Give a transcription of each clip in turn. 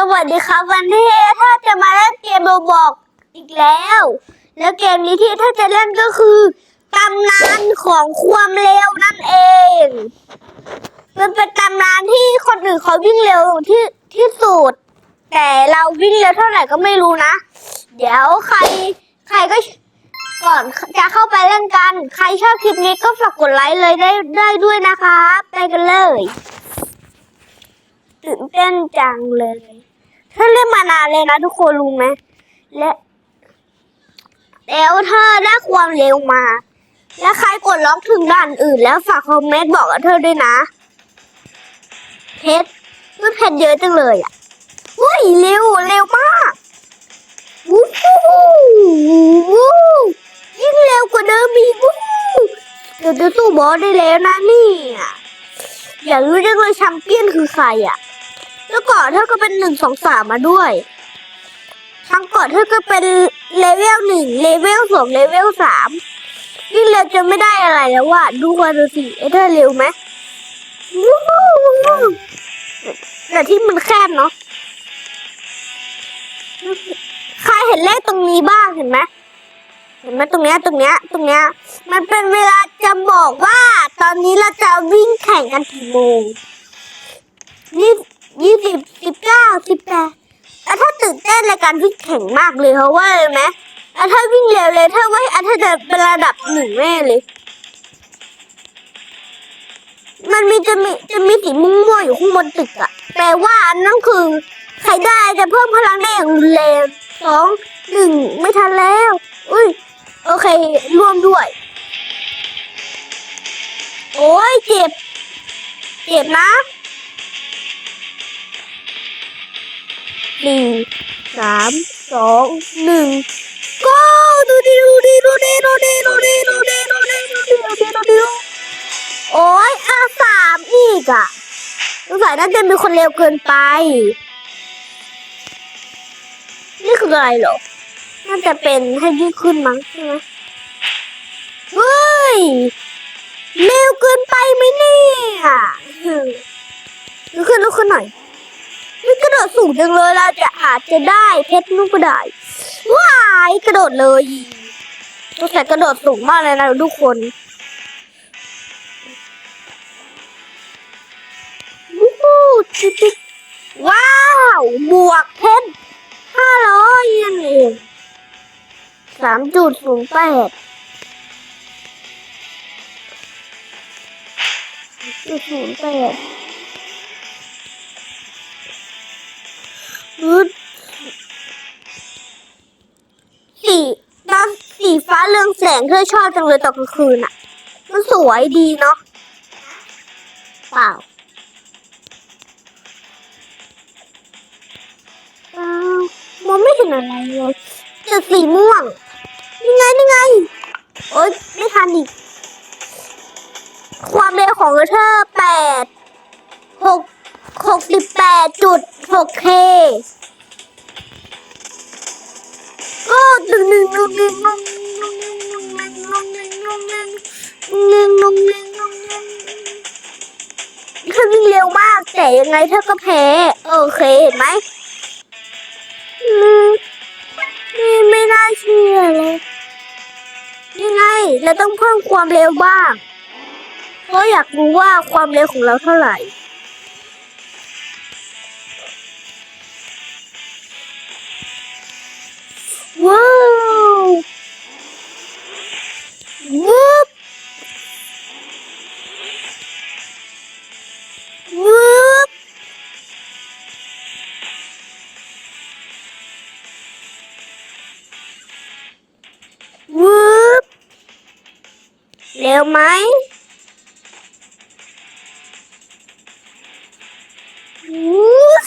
สวัสดีครับวันนี้ถ้าจะมาเล่นเกมโรบอกอีกแล้ว แล้วเกมนี้ที่ถ้าจะเล่นก็คือตำนานของความเร็วนั่นเอง มันเป็นตำนานที่คนอื่นเขาวิ่งเร็วที่ที่สุด แต่เราวิ่งเร็วเท่าไหร่ก็ไม่รู้นะ เดี๋ยวใครใครก็ก่อนจะเข้าไปเล่นกัน ใครชอบคลิปนี้ก็ฝากกดไลค์เลยได้ได้ด้วยนะครับไปกันเลย ตื่นเต้นจังเลยถ้าเล่นมานานเลยนะทุกคนรู้ไหมและแล้วเธอได้ความเร็วมา และใครกดล็อกถึงด่านอื่น แล้วฝากคอมเมนต์บอกกับเธอด้วยนะเพชรมันเพชรเยอะจังเลยอะเฮ้ยเร็วเร็วมากวู้ฮู้วู้ยิ่งเร็วกว่าเดิมอีกวู้เดี๋ยวจะสู้บอสได้แล้วนะนี่ยอยากรู้จังเลยแชมเปี้ยนคือใครอะ แล้วก่อนเธอก็เป็นหนึ่งสองสามมาด้วยครั้งก่อนเธอก็เป็นเลเวลหนึ่งเลเวลสองเลเวลสามยิ่งเร็วจนไม่ได้อะไรแล้วว่ะดูกันดูสิเอเธอเร็วไหมวู้วู้แต่ที่มันแคบเนาะใครเห็นเลขตรงนี้บ้างเห็นไหมเห็นไหมตรงเนี้ยตรงเนี้ยตรงเนี้ย มันเป็นเวลาจะบอกว่า ตอนนี้เราจะวิ่งแข่งกันกี่โมงยี่ ยี่สิบสิบเก้าสิบแปดแล้วถ้าตื่นเต้นในการวิ่งแข่งมากเลยเพราะว่าอะไรไหมแล้วถ้าวิ่งเร็วเลยถ้าว่าอันถ้าจะเป็นระดับหนึ่งแม่เลย มันมีจะมีจะมีสีม่วงๆอยู่ข้างบนตึกอะแปลว่าอันนั่นคือใครได้จะเพิ่มพลังได้อย่างรุนแรงสองหนึ่งไม่ทันแล้ว อุ้ยโอเคร่วมด้วย โอ้ยเจ็บ เจ็บนะ สี่สามสองหนึ่งก็ดูดิดูดิดูดิดูดิดูดิดูดิดูดิดูดิดูดิดูดิโอ้ยอาสามอีกอะสงสัยน่าจะมีคนเร็วเกินไป นี่คืออะไรหรอ น่าจะเป็นให้ยืดขึ้นมั้งใช่ไหมเฮ้ย เร็วเกินไปไหมเนี่ยลุกขึ้นลุกขึ้นหน่อย นี่กระโดดสูงจังเลยเราจะอาจจะได้เพชรลูกก็ได้ว้ายกระโดดเลยต้องแต่กระโดดสูงมากเลยนะทุกคนวู้จิ๊บจิ๊บว้าวบวกเพชรห้าร้อยยังเองสามจุดศูนย์แปดจุดศูนย์แปด สีน้ำสีฟ้าเรืองแสงเธอชอบจังเลยตอนกลางคืนอะ มันสวยดีเนาะเปล่าเอ้ามองไม่เห็นอะไรเลยแต่สีม่วงนี่ไงนี่ไง โอ๊ยไม่ทันอีก ความเร็วของเธอแปดหกหกสิบแปดจุดหกเค นึ่งหนึ่งหนึ่งหนึ่งหนึ่งหนึ่งหนึ่งหนึ่งหนึ่งหนึ่งหนึ่งหนึ่งหนึ่งหนึ่งหนึ่งหนึ่งหนึ่งเธอวิ่งเร็วมากแต่ยังไงเธอก็แพ้โอเคเห็นไหมอืมนี่ไม่น่าเชื่อเลยยังไงเราต้องเพิ่มความเร็วบ้างเพราะอยากรู้ว่าความเร็วของเราเท่าไหร่ว้า วูบวูบวูบเร็วไหมวูบ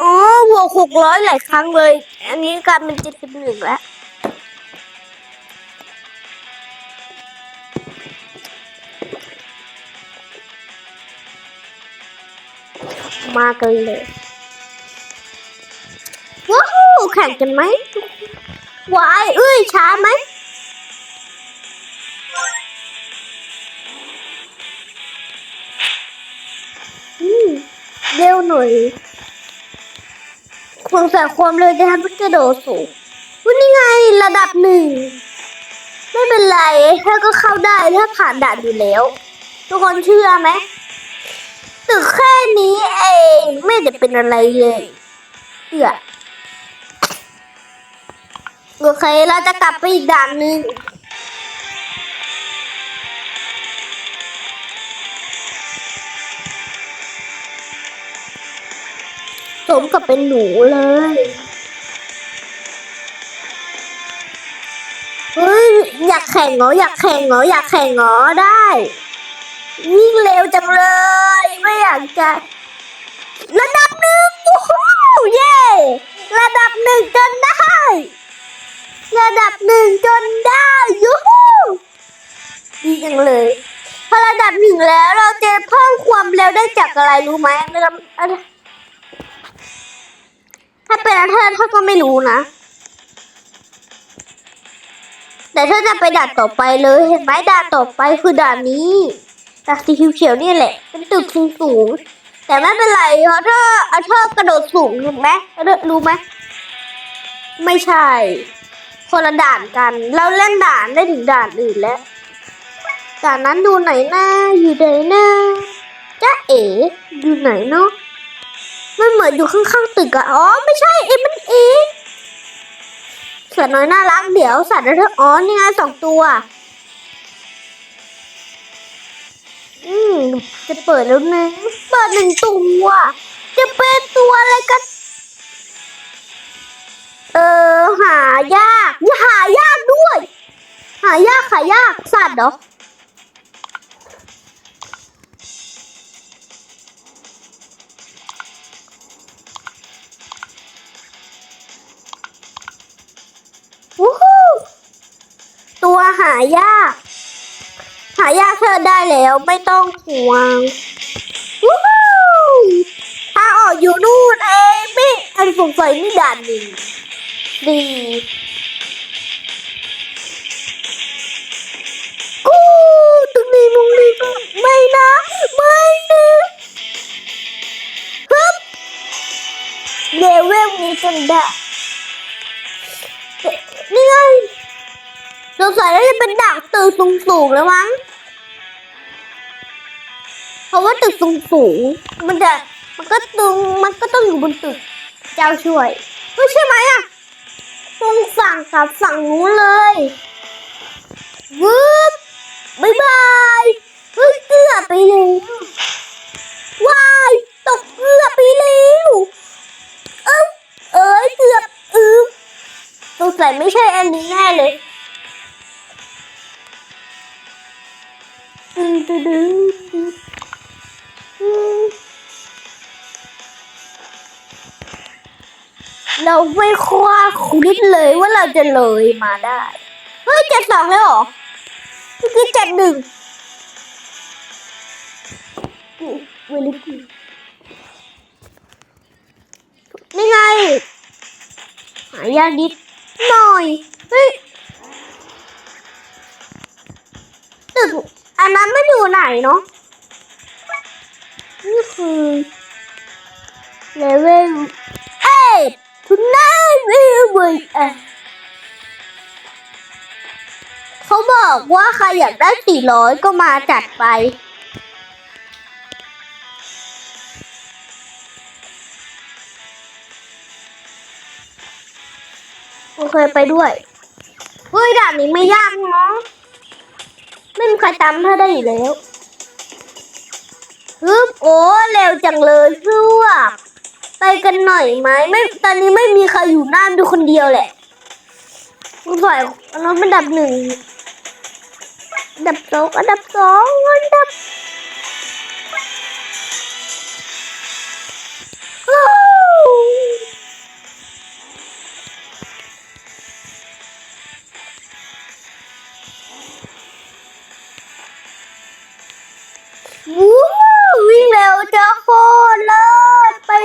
อ๋อบวหกร้อยหลายครั้งเลย อันนี้กลายเป็นเจ็ดสิบหนึ่งแล้ว มากเลยว้าวแข่งกันไหมวายเอ้ยช้าไหมอืมเร็วหน่อยสงสัยความเร็วจะทำให้กระโดดสูงวันนี้ไงระดับหนึ่ง ไม่เป็นไร ถ้าก็เข้าได้ถ้าผ่านด่านอยู่แล้ว ทุกคนเชื่อไหม ตึกแค่นี้เอง ไม่ได้เป็นอะไรเลยเอือโอเค เราจะกลับไปอีกด่านหนึ่งสมกับเป็นหนูเลย เฮ้ย อยากแข่งเหรอ อยากแข่งเหรอ อยากแข่งเหรอ ได้ วิ่งเร็วจังเลย ไม่อยากจะ ระดับหนึ่งโอ้โหเย่ระดับหนึ่งจนได้ ระดับหนึ่งจนได้ยูฮูดีจังเลยพอระดับหนึ่งแล้วเราจะเพิ่มความเร็วได้จากอะไรรู้ไหมนะครับอะไรถ้าเป็นอันเทอร์ถ้าก็ไม่รู้นะ แต่ถ้าจะไปด่านต่อไปเลยเห็นไหมด่านต่อไปคือด่านนี้ ด่านสีเขียวๆนี่แหละ เป็นตึกสูงๆแต่ไม่เป็นไรเพราะถ้าอันเทอกระโดดสูงถูกไหมรู้ไหมไม่ใช่ คนละด่านกัน เราเล่นด่านได้ถึงด่านอื่นแล้วด่านนั้นดูไหนหน้าอยู่ไหนหน้าจ๊ะเอ๋อยู่ไหนเนาะมันเหมือนอยู่ข้างๆตึกอะอ๋อไม่ใช่เอ็มันเองสัตว์น้อยน่ารักเดี๋ยวสัตว์อะไรอ๋อนี่ไงสองตัว อืมจะเปิดแล้วนะเปิดหนึ่งตัวจะเป็นตัวอะไรกันเออหายากอย่าหายากด้วย หายากหายากสัตว์เหรอวู้ฮู้ตัวหายาก หายากเธอได้แล้วไม่ต้องห่วงวู้ฮู้ทางออกอยู่นู่นเองไม่อันสงสัยนี่ด่านหนึ่งดีกูตรงนี้มุงนี้ไม่นะไม่นะฮึบเลเวลนี้จนได้นี่ไงสงสัยน่าจะเป็นดักตึกสูงๆแล้วมั้ง เพราะว่าตึกสูงๆมันจะมันก็ตึงมันก็ต้องอยู่บนตึก เจ้าช่วยเฮ้ยใช่ไหมอะตรงฝั่งกับฝั่งนู้นเลยวืบบ๊ายบายเฮ้ยเกือบไปแล้วว้ายตกเกือบไปแล้วเอ้าเอ้ยเกือบอือสงสัยไม่ใช่อันนี้แน่เลยตึงตึงตึงตึง เราไม่คว้าคิดเลยว่าเราจะเลยมาได้ เฮ้ยเจ็ดสองแล้วเหรอเมื่อกี้เจ็ดหนึ่งเวลิกีนี่ไง หายากนิดหน่อย เฮ้ยตึกอันนั้นไม่อยู่ไหนเนาะ นี่คือเลเวลเอ็ดทุนน่าเลเวลเอ็ดเขาบอกว่าใครอยากได้สี่ร้อยก็มาจัดไปโอเคไปด้วยเฮ้ยด่านนี้ไม่ยากเนาะไม่มีใครตามเธอได้อยู่แล้ว ฮึบโอ้เร็วจังเลยเพื่อไปกันหน่อยไหมไม่ตอนนี้ไม่มีใครอยู่หน้าดูคนเดียวแหละคุณฝ่ายอันนั้นเป็นดับหนึ่งดับสองอันดับสองอันดับอ้วู้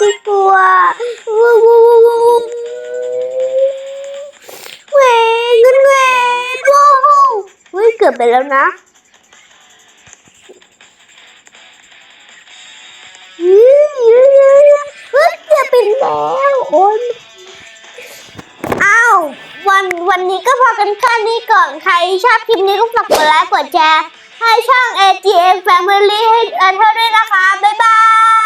ที่กลัววูวูวูวูเวงเวงวูวูเฮ้ยเกือบไปแล้วนะเฮ้ยเกือบไปแล้วโอ้ยอ้าววันวันนี้ก็พอกันแค่นี้ก่อนใครชอบคลิปนี้ก็ฝากกดไลค์กดแชร์ให้ช่อง AGM Family ให้เธอด้วยนะคะ บ๊ายบาย